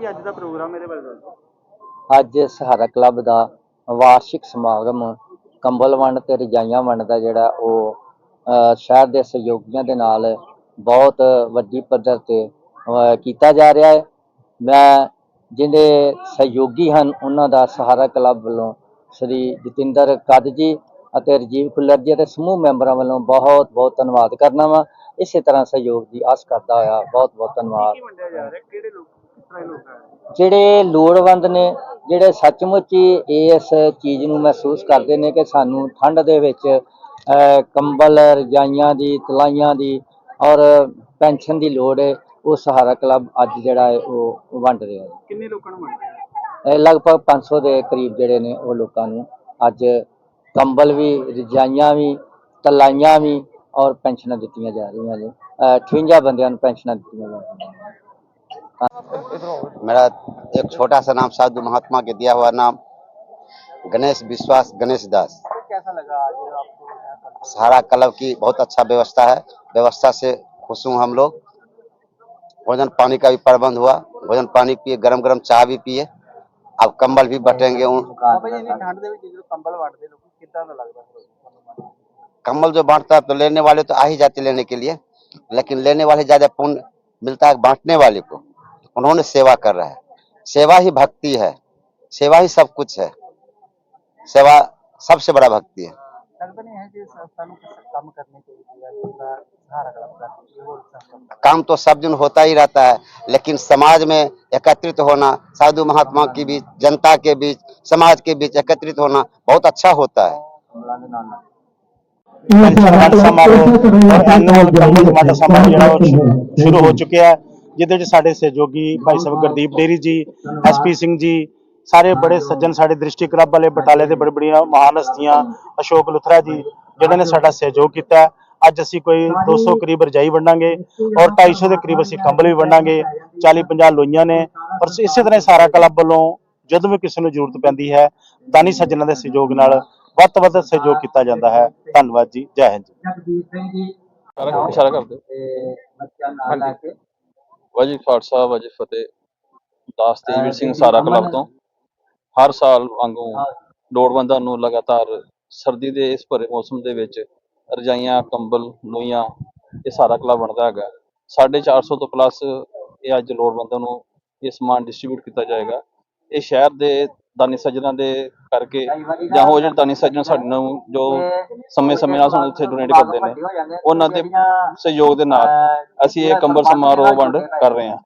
ਜੀ ਅੱਜ ਦਾ ਪ੍ਰੋਗਰਾਮ ਇਹਦੇ ਬਾਰੇ ਦੱਸੋ? ਅੱਜ ਸਹਾਰਾ ਕਲੱਬ ਦਾ ਵਾਰਸ਼ਿਕ ਸਮਾਗਮ ਕੰਬਲ ਵੰਡ ਤੇ ਰਜਾਈਆਂ ਵੰਡ ਦਾ ਜਿਹੜਾ ਉਹ ਸ਼ਹਿਰ ਦੇ ਸਹਿਯੋਗੀਆਂ ਦੇ ਨਾਲ ਬਹੁਤ ਵੱਡੀ ਪੱਧਰ ਤੇ ਕੀਤਾ ਜਾ ਰਿਹਾ ਹੈ। ਮੈਂ ਜਿਹਦੇ ਸਹਿਯੋਗੀ ਹਨ ਉਹਨਾਂ ਦਾ ਸਹਾਰਾ ਕਲੱਬ ਵੱਲੋਂ ਸ੍ਰੀ ਜਤਿੰਦਰ ਕੱਦ ਜੀ ਅਤੇ ਰਜੀਵ ਖੁੱਲਰ ਜੀ ਅਤੇ ਸਮੂਹ ਮੈਂਬਰਾਂ ਵੱਲੋਂ ਬਹੁਤ ਬਹੁਤ ਧੰਨਵਾਦ ਕਰਨਾ ਵਾ। ਇਸੇ ਤਰ੍ਹਾਂ ਸਹਿਯੋਗ ਦੀ ਆਸ ਕਰਦਾ ਹੋਇਆ ਬਹੁਤ ਬਹੁਤ ਧੰਨਵਾਦ। ਕਿਹੜੇ ਲੋਕ ਜਿਹੜੇ ਲੋੜਵੰਦ ਨੇ ਜਿਹੜੇ ਸੱਚਮੁੱਚ ਹੀ ਇਸ ਚੀਜ਼ ਨੂੰ ਮਹਿਸੂਸ ਕਰਦੇ ਨੇ ਕਿ ਸਾਨੂੰ ਠੰਡ ਦੇ ਵਿੱਚ ਕੰਬਲ ਰਜਾਈਆਂ ਦੀ ਤਲਾਈਆਂ ਦੀ ਔਰ ਪੈਨਸ਼ਨ ਦੀ ਲੋੜ ਹੈ ਉਹ ਸਹਾਰਾ ਕਲੱਬ ਅੱਜ ਜਿਹੜਾ ਹੈ ਉਹ ਵੰਡ ਰਿਹਾ ਹੈ ਕਿੰਨੇ ਲੋਕਾਂ ਨੂੰ ਵੰਡਿਆ ਲਗਭਗ 500 ਦੇ ਕਰੀਬ ਜਿਹੜੇ ਨੇ ਉਹ ਲੋਕਾਂ ਨੂੰ ਅੱਜ ਕੰਬਲ ਵੀ ਰਜਾਈਆਂ ਵੀ ਤਲਾਈਆਂ ਵੀ ਔਰ ਪੈਨਸ਼ਨਾਂ ਦਿੱਤੀਆਂ ਜਾ ਰਹੀਆਂ ਨੇ। ਅਹ 58 ਬੰਦਿਆਂ ਨੂੰ ਪੈਨਸ਼ਨਾਂ ਦਿੱਤੀਆਂ ਜਾ ਰਹੀਆਂ ਨੇ। मेरा एक छोटा सा नाम साधु महात्मा के दिया हुआ नाम गणेश विश्वास गणेश दास। कैसा लगा सारा क्लब की बहुत अच्छा व्यवस्था है। व्यवस्था से खुश हूँ हम लोग। भोजन पानी का भी प्रबंध हुआ। भोजन पानी पिए गरम गरम चाय भी पिए। अब कंबल भी बटेंगे कंबल जो बांटता है तो लेने वाले तो आ ही जाते लेने के लिए। लेकिन लेने वाले ज़्यादा पुण्य मिलता है बांटने वाले को। उन्होंने सेवा कर रहा है। सेवा ही भक्ति है। सेवा ही सब कुछ है। सेवा सबसे बड़ा भक्ति है। काम तो सब दिन होता ही रहता है लेकिन समाज में एकत्रित होना साधु महात्मा के बीच जनता के बीच समाज के बीच एकत्रित होना बहुत अच्छा होता है। समारोह समारोह शुरू हो। चुके हैं। ਜਿਹਦੇ ਵਿੱਚ ਸਾਡੇ ਸਹਿਯੋਗੀ ਭਾਈ ਸਾਹਿਬ ਗੁਰਦੀਪ ਡੇਰੀ ਜੀ ਐਸਪੀ ਸਿੰਘ ਜੀ ਸਾਰੇ ਬੜੇ ਸੱਜਣ ਸਾਡੇ ਦ੍ਰਿਸ਼ਟੀ ਕਲੱਬ ਵਾਲੇ ਬਟਾਲੇ ਦੇ ਬੜੀ ਬੜੀਆਂ ਮਹਾਨ ਹਸਤੀਆਂ ਅਸ਼ੋਕ ਲੁਥਰਾ ਜੀ ਜਿਨ੍ਹਾਂ ਨੇ ਸਾਡਾ ਸਹਿਯੋਗ ਕੀਤਾ। ਅੱਜ ਅਸੀਂ ਕੋਈ 200 ਕਰੀਬ ਰਜਾਈ ਵੰਡਾਂਗੇ ਔਰ 250 ਦੇ ਕਰੀਬ ਅਸੀਂ ਕੰਬਲ ਵੀ ਵੰਡਾਂਗੇ 40 50 ਲੋਈਆਂ ਨੇ। ਔਰ ਇਸੇ ਤਰ੍ਹਾਂ ਹੀ ਸਾਰਾ ਕਲੱਬ ਵੱਲੋਂ ਜਦੋਂ ਵੀ ਕਿਸੇ ਨੂੰ ਜ਼ਰੂਰਤ ਪੈਂਦੀ ਹੈ ਦਾਨੀ ਸੱਜਣਾਂ ਦੇ ਸਹਿਯੋਗ ਨਾਲ ਵੱਧ ਤੋਂ ਵੱਧ ਸਹਿਯੋਗ ਕੀਤਾ ਜਾਂਦਾ ਹੈ। ਧੰਨਵਾਦ ਜੀ। ਜੈ ਹਿੰਦ। ਜੀ ਜਗਦੀਪ ਸਿੰਘ ਜੀ। ਸਾਰਾ ਇਸ਼ਾਰਾ ਕਰ ਦਿਓ ਤੇ ਬੱਚਿਆਂ ਨਾਲ ਲੈ ਕੇ ਵਾਜੀ ਖਾਲਸਾ ਵਾਜੀ ਫਤਿਹ। ਦਾਸ ਤੇਜਵੀਰ ਸਿੰਘ ਸਾਰਾ ਕਲੱਬ ਤੋਂ। ਹਰ ਸਾਲ ਵਾਂਗੂ ਲੋੜਵੰਦਾਂ ਨੂੰ ਲਗਾਤਾਰ ਸਰਦੀ ਦੇ ਇਸ ਭਰੇ ਮੌਸਮ ਦੇ ਵਿੱਚ ਰਜਾਈਆਂ ਕੰਬਲ ਲੋਈਆਂ ਇਹ ਸਾਰਾ ਕਲੱਬ ਬਣਦਾ ਹੈਗਾ। 450 ਤੋਂ ਪਲੱਸ ਇਹ ਅੱਜ ਲੋੜਵੰਦਾਂ ਨੂੰ ਇਹ ਸਮਾਨ ਡਿਸਟ੍ਰੀਬਿਊਟ ਕੀਤਾ ਜਾਏਗਾ। ਇਹ ਸ਼ਹਿਰ ਦੇ ਦਾਨੀ ਸੱਜਣਾਂ ਦੇ ਕਰਕੇ ਜਾਂ ਹੋਰ ਜਿਹੜੇ ਦਾਨੀ ਸੱਜਣ ਸਾਡੇ ਨੂੰ ਜੋ ਸਮੇਂ-ਸਮੇਂ ਨਾਲ ਸਾਨੂੰ ਇੱਥੇ ਡੋਨੇਟ ਕਰਦੇ ਨੇ ਉਹਨਾਂ ਦੇ ਸਹਿਯੋਗ ਦੇ ਨਾਲ ਅਸੀਂ ਇਹ ਕੰਬਲ ਸਮਾਰੋਹ ਵੰਡ ਕਰ ਰਹੇ ਹਾਂ।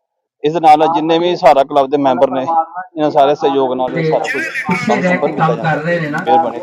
ਇਸ ਦੇ ਨਾਲ ਜਿੰਨੇ ਵੀ ਸਹਾਰਾ ਕਲੱਬ ਦੇ ਮੈਂਬਰ ਨੇ ਇਹਨਾਂ ਸਾਰੇ ਸਹਿਯੋਗ ਨਾਲ ਇਹ ਸਾਰਾ ਕੁਝ ਕੰਮ ਸੰਪੰਨ ਕੀਤਾ ਜਾਂਦਾ ਹੈ ਮਿਹਰਬਾਨੀ।